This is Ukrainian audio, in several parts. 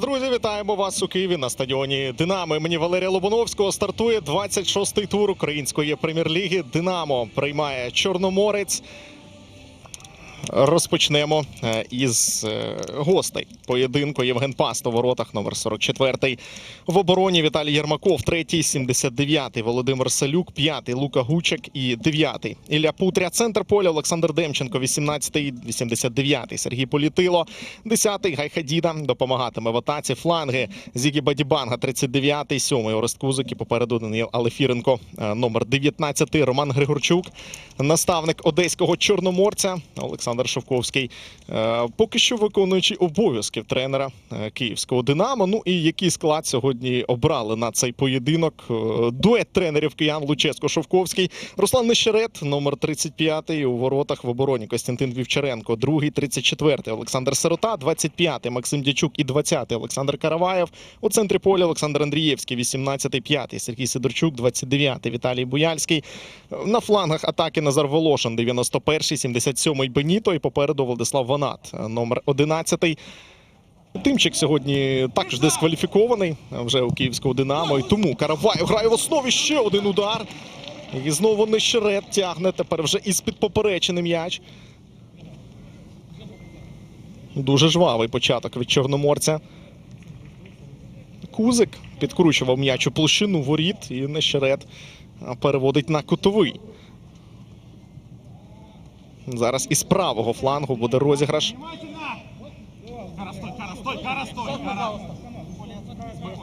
Друзі, вітаємо вас у Києві на стадіоні Динамо. Імені Валерія Лобановського стартує 26-й тур української прем'єр-ліги. Динамо приймає Чорноморець. Розпочнемо е, із е, гостей поєдинку. Євген Паст у воротах, номер 44. В обороні Віталій Єрмаков, третій, 79-й. Володимир Салюк, п'ятий. Лука Гучик і дев'ятий. Ілля Путря, центр поля. Олександр Демченко, 18-й, 89-й. Сергій Політило, 10-й. Гайхадіда допомагатиме в атаці. Фланги Зігі Бадібанга, 39-й, 7-й. Орест Кузик і попереду Даниїл Алефіренко, е, номер 19-й. Роман Григорчук, наставник одеського чорноморця. Олександр Шовковський, е, поки що виконуючий обов'язків тренера е, київського Динамо. Ну і який склад сьогодні обрали на цей поєдинок? Е, Дует тренерів киян Луческо Шовковський, Руслан Нещерет, номер 35-й у воротах в обороні. Костянтин Вівчаренко, другий, 34-й Олександр Сирота, 25-й Максим Дячук і 20-й Олександр Караваєв. У центрі поля Олександр Андрієвський, 18-й, 5-й Сергій Сидорчук, 29-й Віталій Буяльський. На флангах атаки Назар Волошин, 91-й, 77-й Беніто і попереду Владислав Ванат, номер 11-й. Тимчик сьогодні також дискваліфікований вже у київського Динамо. І тому Караваєв грає в основі ще один удар. І знову Нещерет тягне тепер вже із-під поперечини м'яч. Дуже жвавий початок від Чорноморця. Кузик підкручував м'яч у площину воріт і Нещерет переводить на кутовий. Зараз із правого флангу буде розіграш.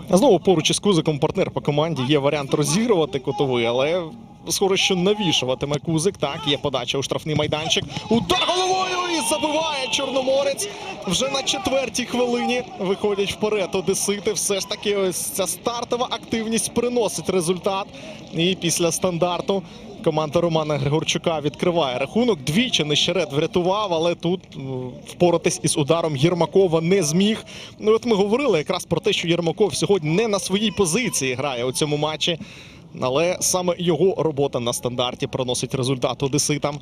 Знову поруч із Кузиком партнер по команді. Є варіант розігрувати кутовий, але схоже, що навішуватиме Кузик. Так, є подача у штрафний майданчик. Удар головою і забиває Чорноморець. Вже на четвертій хвилині виходять вперед Одесити. Все ж таки, ось ця стартова активність приносить результат. І після стандарту команда Романа Григорчука відкриває рахунок. Двічі Нещерет врятував, але тут впоратись із ударом Єрмакова не зміг. Ну, от ми говорили якраз про те, що Єрмаков сьогодні не на своїй позиції грає у цьому матчі. Але саме його робота на стандарті приносить результат одеситам.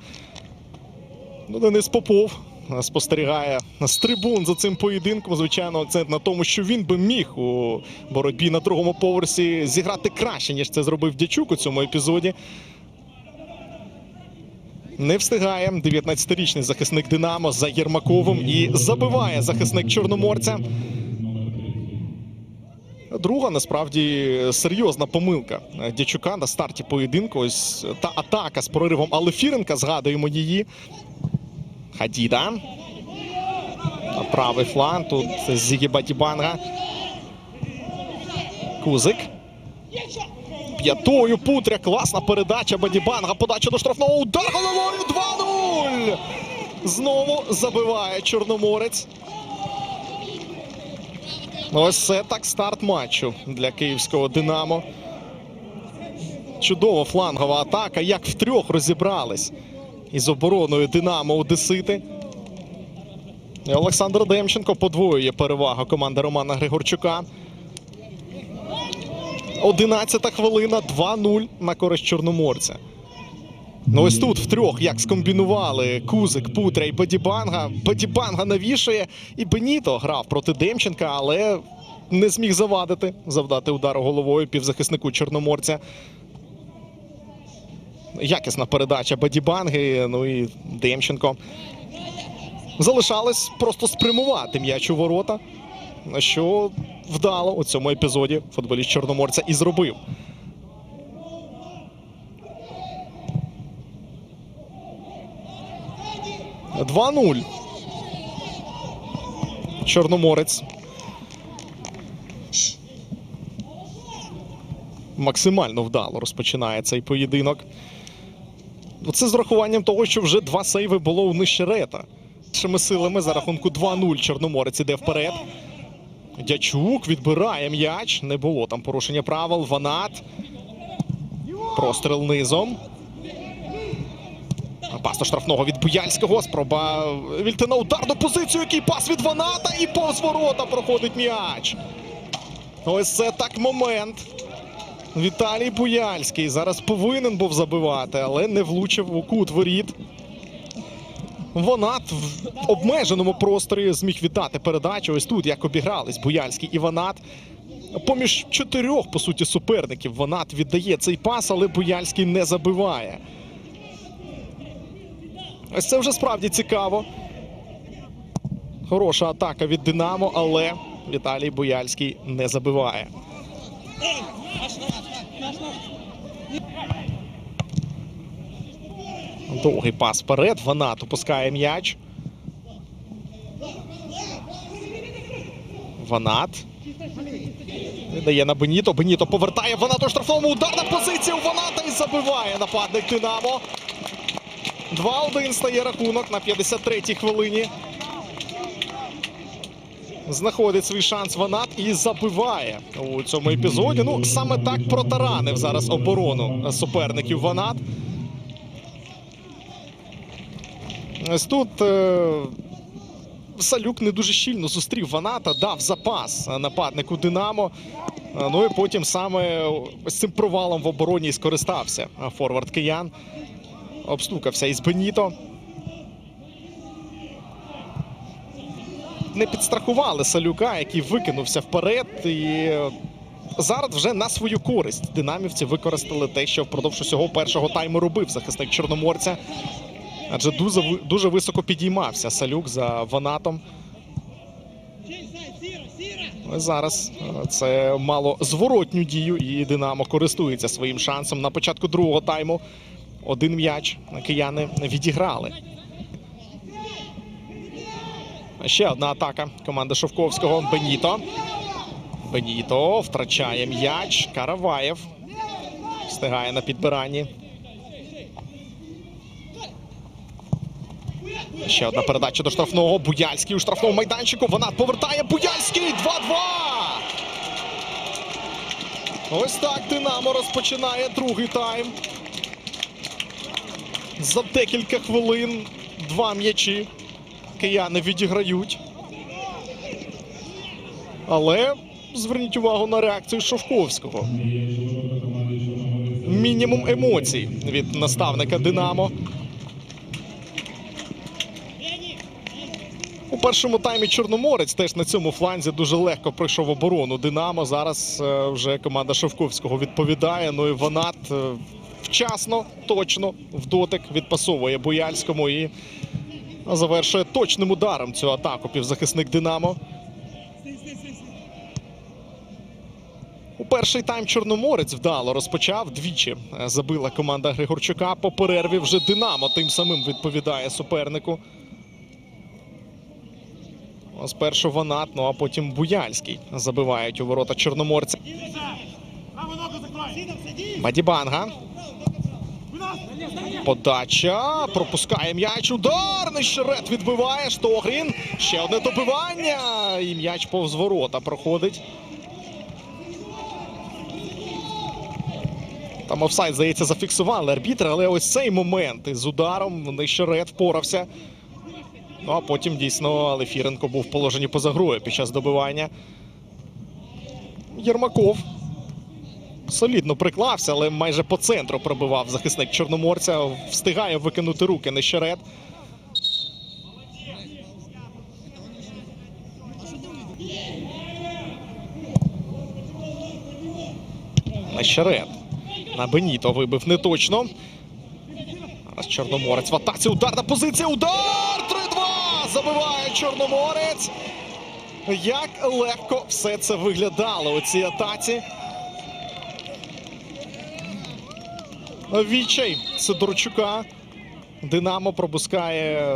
Ну, Денис Попов е, спостерігає з трибун за цим поєдинком. Звичайно, акцент на тому, що він би міг у боротьбі на другому поверсі зіграти краще, ніж це зробив Дячук у цьому епізоді. Не встигає 19-річний захисник Динамо за Єрмаковим і забиває захисник Чорноморця. Друга насправді серйозна помилка Дячука на старті поєдинку. Ось та атака з проривом Алефіренка. Згадуємо її. Хадіда. На правий фланг. Тут Зігі Батібанга. Кузик. П'ятою Путря. Класна передача Бадібанга. Подача до штрафного. Удар головою 2-0. Знову забиває Чорноморець. Ось це так старт матчу для київського Динамо. Чудова флангова атака. Як втрьох розібрались із обороною Динамо Одесити. Олександр Демченко подвоює перевагу команди Романа Григорчука. 11 хвилина 2-0 на користь Чорноморця. Ну ось тут втрьох як скомбінували Кузик, Путря і Бадібанга. Бадібанга навішує і Беніто грав проти Демченка, але не зміг завадити, завдати удару головою півзахиснику Чорноморця. Якісна передача Бадібанги, ну і Демченко. Залишалось просто спрямувати м'яч у ворота, що вдало у цьому епізоді футболіст Чорноморця і зробив. Два 0 Чорноморець. Максимально вдало розпочинає цей поєдинок. Ну, Це з рахуванням того, що вже два сейви було у Нищерета. Першими силами за рахунку 2-0 Чорноморець іде вперед. Дячук відбирає м'яч. Не було там порушення правил. Ванат. Простріл низом. Пас до штрафного від Буяльського. Спроба Вільти на ударну позицію. Який пас від Ваната і повз ворота проходить м'яч. Ось це так момент. Віталій Буяльський зараз повинен був забивати, але не влучив у кут воріт. Ванат в обмеженому просторі зміг віддати передачу. Ось тут як обігрались Буяльський і Ванат. Поміж чотирьох, по суті, суперників Ванат віддає цей пас, але Буяльський не забиває. Ось це вже справді цікаво. Хороша атака від Динамо, але Віталій Буяльський не забиває. Довгий пас вперед. Ванат опускає м'яч. Ванат. Віддає на Беніто. Беніто повертає Ванат у штрафному. Ударна позиція у Ваната і забиває нападник Динамо. 2-1 стає рахунок на 53-й хвилині. Знаходить свій шанс Ванат і забиває у цьому епізоді. Ну, саме так протаранив зараз оборону суперників Ванат. Ось тут е, Салюк не дуже щільно зустрів Ваната, дав запас нападнику Динамо. Е, Ну і потім саме ось цим провалом в обороні скористався форвард киян. Обстукався із Беніто. Не підстрахували Салюка, який викинувся вперед. І зараз вже на свою користь динамівці використали те, що впродовж усього першого тайму робив захисник Чорноморця. Адже дуже, дуже високо підіймався Салюк за Ванатом. Зараз е, це мало зворотню дію, і Динамо користується своїм шансом. На початку другого тайму один м'яч кияни відіграли. Ще одна атака команди Шовковського. Беніто. Беніто втрачає м'яч. Караваєв встигає на підбиранні. Ще одна передача до штрафного. Буяльський у штрафному майданчику. Вона повертає Буяльський. 2-2. Ось так Динамо розпочинає другий тайм. За декілька хвилин два м'ячі кияни відіграють. Але зверніть увагу на реакцію Шовковського. Мінімум емоцій від наставника Динамо. У першому таймі Чорноморець теж на цьому фланзі дуже легко пройшов оборону Динамо. Зараз е, вже команда Шовковського відповідає. Ну і Ванат е, вчасно, точно в дотик відпасовує Бояльському і завершує точним ударом цю атаку півзахисник Динамо. У перший тайм Чорноморець вдало розпочав. Двічі е, забила команда Григорчука. По перерві вже Динамо тим самим відповідає супернику. Спершу Ванат, ну а потім Буяльський забивають у ворота Чорноморця. Бадібанга. Подача. Пропускає м'яч. Удар. Нещерет відбиває. Штогрін. Ще одне добивання. І м'яч повз ворота проходить. Там офсайд, здається, зафіксували арбітри, але ось цей момент із ударом Нещерет впорався. Ну а потім дійсно Лефіренко був в положенні поза грою під час добивання. Єрмаков солідно приклався, але майже по центру пробивав захисник Чорноморця. Встигає викинути руки Нещерет. Нещерет. На Беніто вибив неточно. Зараз Чорноморець в атаці. Ударна позиція. Удар! 3-2! Забиває Чорноморець. Як легко все це виглядало у цій атаці. Вічай Сидорчука. Динамо пропускає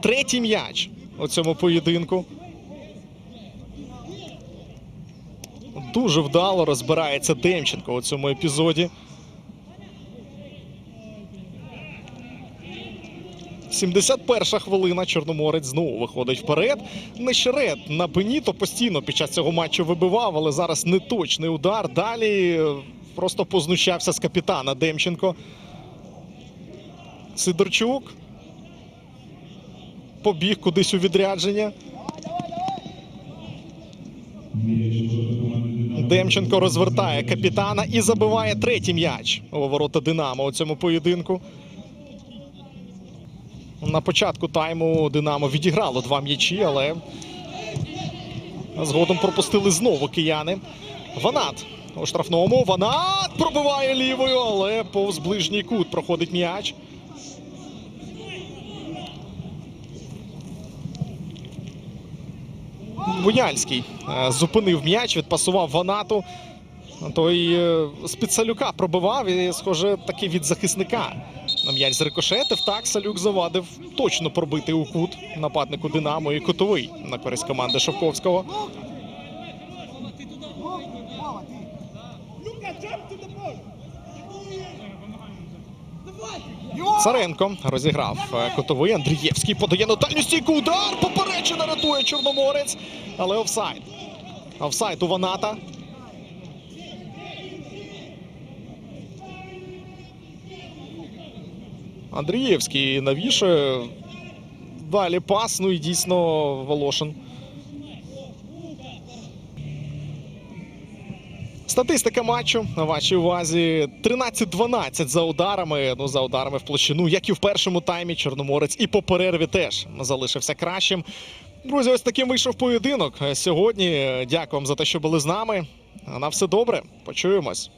третій м'яч у цьому поєдинку. Дуже вдало розбирається Демченко у цьому епізоді. 71 хвилина. Чорноморець знову виходить вперед. Нещерет на Беніто постійно під час цього матчу вибивав, але зараз неточний удар. Далі е, просто познущався з капітана Демченко. Сидорчук. Побіг кудись у відрядження. Демченко розвертає капітана і забиває третій м'яч у ворота Динамо у цьому поєдинку. На початку тайму Динамо відіграло два м'ячі, але згодом пропустили знову кияни. Ванат у штрафному. Ванат пробиває лівою, але повз ближній кут проходить м'яч. Буяльський е, зупинив м'яч, відпасував Ванату. Той е, з під Салюка пробивав і, схоже, таки від захисника. М'яч зрикошетив. Так, Салюк завадив точно пробити у кут нападнику Динамо і кутовий на користь команди Шовковського. Царенко розіграв е, кутовий. Андрієвський подає на дальню стійку. Удар поперечина рятує Чорноморець. Але офсайд. Офсайд у Ваната. Андрієвський навішує. Далі пас. Ну і дійсно Волошин. Статистика матчу на вашій увазі 13-12 за ударами. Ну за ударами в площину, як і в першому таймі. Чорноморець і по перерві теж залишився кращим. Друзі, ось таким вийшов поєдинок сьогодні. Дякую вам за те, що були з нами. На все добре. Почуємось.